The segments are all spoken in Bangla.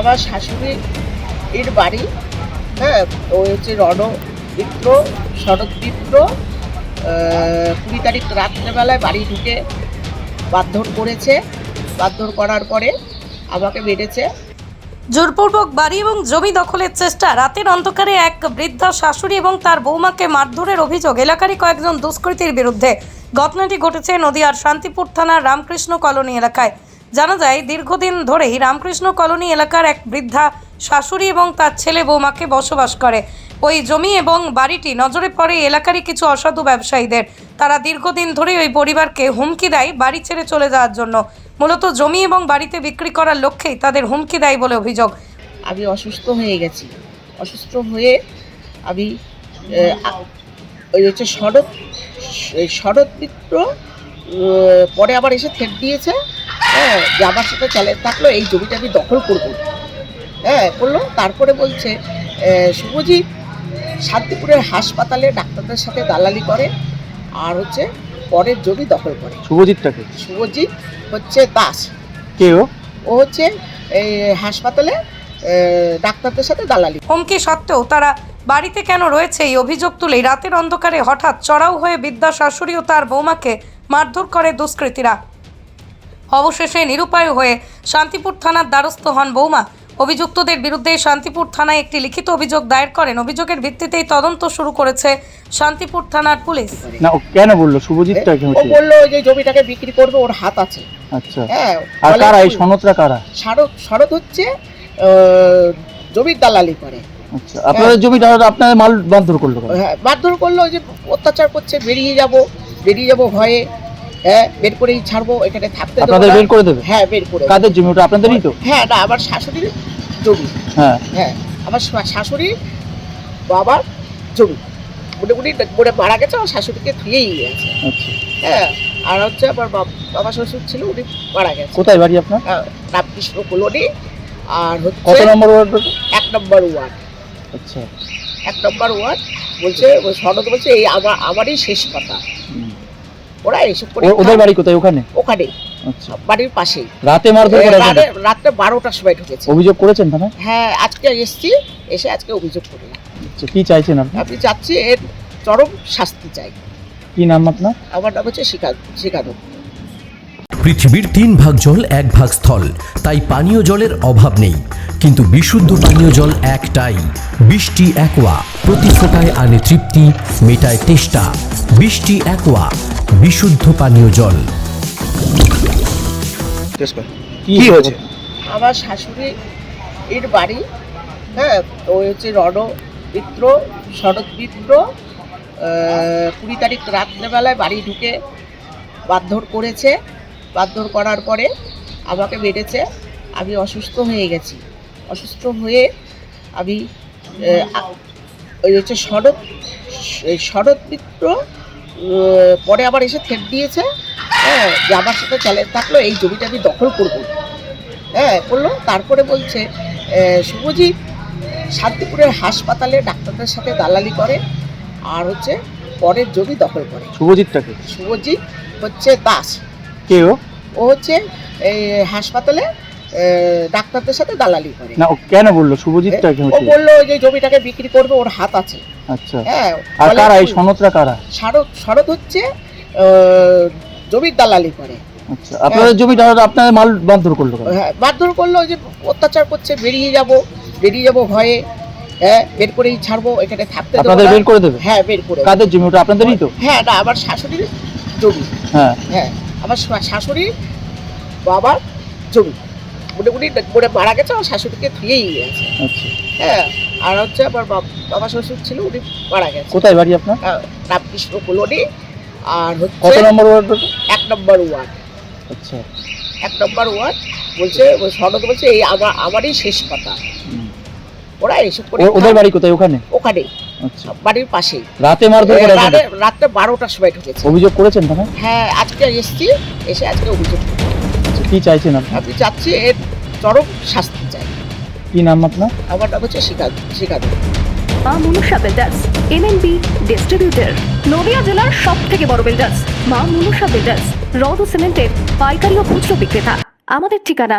আমার শাশুড়ি এর বাড়ি হ্যাঁ ওই হচ্ছে রণ মিত্র, শরৎ মিত্র কুড়ি তারিখ রাত্রেবেলায় বাড়ি ঢুকে মারধর করেছে। মারধর করার পরে আমাকে মেরেছে। জোরপূর্বক বাড়ি এবং জমি দখলের চেষ্টা, রাতের অন্ধকারে এক বৃদ্ধা শাশুড়ি এবং তার বৌমাকে মারধরের অভিযোগ, এলাকারই কয়েকজন দুষ্কৃতীর বিরুদ্ধে। ঘটনাটি ঘটেছে নদিয়ার শান্তিপুর থানার রামকৃষ্ণ কলোনি এলাকায়। জানা যায়, দীর্ঘদিন ধরেই রামকৃষ্ণ কলোনি এলাকার এক বৃদ্ধা শাশুড়ি এবং তার ছেলে বৌমাকে বসবাস করে। ওই জমি এবং বাড়িটি নজরে পড়ে এলাকারই কিছু অসাধু ব্যবসায়ীদের। তারা দীর্ঘদিন ধরেই ওই পরিবারকে হুমকি দেয় বাড়ি ছেড়ে চলে যাওয়ার জন্য। মূলত জমি এবং বাড়িতে বিক্রি করার লক্ষ্যেই তাদের হুমকি দেয় বলে অভিযোগ। আমি অসুস্থ হয়ে গেছি। অসুস্থ হয়ে আমি ওই হচ্ছে শরৎ শরৎ মিত্র পরে আবার এসে থেট দিয়েছে। হ্যাঁ যে আমার সাথে চ্যালেঞ্জ থাকল এই জমিটা আমি দখল করব। হ্যাঁ করল। তারপরে বলছে শুভজিৎ শান্তিপুরের হাসপাতালে ডাক্তারদের সাথে দালালি করে আর হচ্ছে পরের জমি দখল করে। শুভজিৎটাকে? শুভজিৎ হচ্ছে দাস। কে ও? ও হচ্ছে এই হাসপাতালে ডাক্তারদের সাথে দালালি। হুমকি সত্ত্বেও তারা বাড়িতে কেন রয়েছে এই অভিযোগ তুলেই রাতের অন্ধকারে হঠাৎ চড়াও হয়ে বিদ্যা শাশুড়ি ও তার বৌমাকে মারধর করে দুষ্কৃতীরা। অবশেষে নিরুপায় হয়ে শান্তিপুর থানার দ্বারস্থ হন বৌমা। অভিযুক্তদের বিরুদ্ধে শান্তিপুর থানায় একটি লিখিত অভিযোগ দায়ের করেন। অভিযোগের ভিত্তিতেই তদন্ত শুরু করেছে শান্তিপুর থানার পুলিশ। না ও কেন বলল? শুভজিৎটা কেন ও বলল যে জমিটাকে বিক্রি করবে ওর হাত আছে। আচ্ছা। হ্যাঁ আর কারা? এই সনদরা কারা? শরৎ শরৎ হচ্ছে আহ, জমির দালালি করে। আচ্ছা আপনাদের জমিটা হয়তো আপনাদের মাল বান্ধর করল কেন? হ্যাঁ মারধর করল ওই যে অত্যাচার করছে বেরিয়ে যাব বেরিয়ে যাব ভয়ে। হ্যাঁ বের করেই ছাড়বো এখানে থাকতে আপনাদের বের করে দেবে? হ্যাঁ বের করে। কাদের জমি? ওটা আপনাদেরই তো। হ্যাঁ না আমার শাশুড়ির জমি। হ্যাঁ। হ্যাঁ আমার শাশুড়ি বাবার জমি। উনি উনি মারা গেছে আমার শাশুড়িকে ধুয়েই গেছে। আচ্ছা। হ্যাঁ আর হচ্ছে আমার বাব- শ্বশুর ছিল উনি মারা গেছে। কোথায় বাড়ি আপনার? হ্যাঁ, রামকৃষ্ণ কলোনি আর কত নম্বর ওয়ার্ড এক নম্বর ওয়ার্ড। আচ্ছা। এক নম্বর ওয়ার্ড বলছে সনদ বলছে এই আমার আমারই শেষ কথা। ওরা এইসব করে ওদের বাড়ি কোথায়? ওখানে? ওখানে। আচ্ছা। বাড়ির পাশেই। রাতে মারধর করে রাতে রাত্রে বারোটার সময় ঢুকেছে। অভিযোগ করেছেন থানা হ্যাঁ আজকে এসছি এসে আজকে অভিযোগ করলাম আচ্ছা কি চাইছেন আপনি? আমি চাচ্ছি এর চরম শাস্তি চাই। কি নাম আপনার? আমার নাম হচ্ছে শিখা শিখাদব পৃথিবীর তিন ভাগ জল এক ভাগ স্থল তাই পানীয় জলের অভাব নেই। কিন্তু বিশুদ্ধ পানীয় জল একটাই বৃষ্টি একোয়া। প্রতি ফোটায় আনে তৃপ্তি মেটায় তেষ্টা। বৃষ্টি একোয়া বিশুদ্ধ পানীয় জল। কি হয়েছে? আমার শাশুড়ি এর বাড়ি হ্যাঁ ওই হচ্ছে রণ মিত্র শরৎ মিত্র কুড়ি তারিখ রাত্রেবেলায় বাড়ি ঢুকে বাধ্যর করেছে। বাধ্যর করার পরে আমাকে মেরেছে। আমি অসুস্থ হয়ে গেছি। অসুস্থ হয়ে আমি ওই হচ্ছে শরৎ শরৎ মিত্র পরে আবার এসে থেট দিয়েছে। হ্যাঁ যে আমার সাথে চ্যালেঞ্জ থাকল এই জমিটা আমি দখল করব। হ্যাঁ করল। তারপরে বলছে শুভজিৎ শান্তিপুরের হাসপাতালে ডাক্তারদের সাথে দালালি করে আর হচ্ছে পরের জমি দখল করে। শুভজিৎটাকে? শুভজিৎ হচ্ছে দাস। কে ও? ও হচ্ছে এই হাসপাতালে ডাক্তারদের সাথে দালালি করে। না কেন বলল? শুভজিৎটাকে ও বলল যে জমিটাকে বিক্রি করবে ওর হাত আছে। আচ্ছা। হ্যাঁ আর কারা এই সনদরা কারা? শরৎ শরৎ হচ্ছে জমির দালালি করে। আচ্ছা আপনাদের জমিটা হয়তো আপনাদের মাল বান্ধর করল হ্যাঁ মারধর করল যে অত্যাচার করছে বেরিয়ে যাব বেরিয়ে যাব ভয়ে হ্যাঁ বের করেই ছাড়বো এখানে থাকতে আপনাদের বের করে দেবে? হ্যাঁ বের করে। কাদের জমি? ওটা আপনাদেরই তো? হ্যাঁ না আমার শাশুড়ির জমি। হ্যাঁ। হ্যাঁ আমার শাশুড়ি বাবার জমি। উনি উনি মারা গেছে আমার শাশুড়িকে ধুয়েই গেছে। আচ্ছা। হ্যাঁ। আর হচ্ছে আমার বাবা শ্বশুর ছিল উনি মারা গেছে। কোথায় বাড়ি আপনার? রামকৃষ্ণ কলোনি আর হচ্ছে কত নম্বর ওয়ার্ড? এক নম্বর ওয়ার্ড। আচ্ছা। এক নম্বর ওয়ার্ড বলছে সনদ বলছে এই আমার আমারই শেষ কথা। ওরা এইসব করে ওদের বাড়ি কোথায়? ওখানে? ওখানে। আচ্ছা। বাড়ির পাশেই রাতে মারধর করে রাতে বারোটার সময় ঢুকেছে। অভিযোগ করেছেন থানা হ্যাঁ আজকে এসছি এসে আজকে অভিযোগ আচ্ছা, কি চাইছেন আপনি? আমি চাচ্ছি এর চরম শাস্তি চাই। কি নাম আপনার? আমার নাম হচ্ছে শিকাদ শিকাদ। Maa Manusha builders MNB distributor Nadia জেলার সব থেকে বড় বিল্ডার্স মা মনুষা বিল্ডার্স রড ও সিমেন্টের পাইকারি ও খুচরো বিক্রেতা। আমাদের ঠিকানা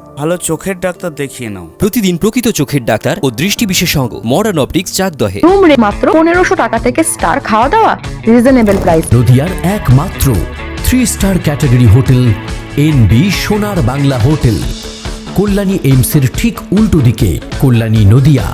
ভালো চোখের ডাক্তার দেখিয়ে নাও। প্রতিদিন প্রকৃত চোখের ডাক্তার ও দৃষ্টি বিশেষজ্ঞ মডার্ন অপটিক্স চাকদহে রুম রে মাত্র পনেরোশো টাকা থেকে স্টার খাওয়া দাওয়া রিজনেবল প্রাইস। নদিয়ার একমাত্র three star category hotel N B Sonar Bangla hotel Kalyani এইমসের ঠিক উল্টো দিকে কল্যাণী নদিয়া।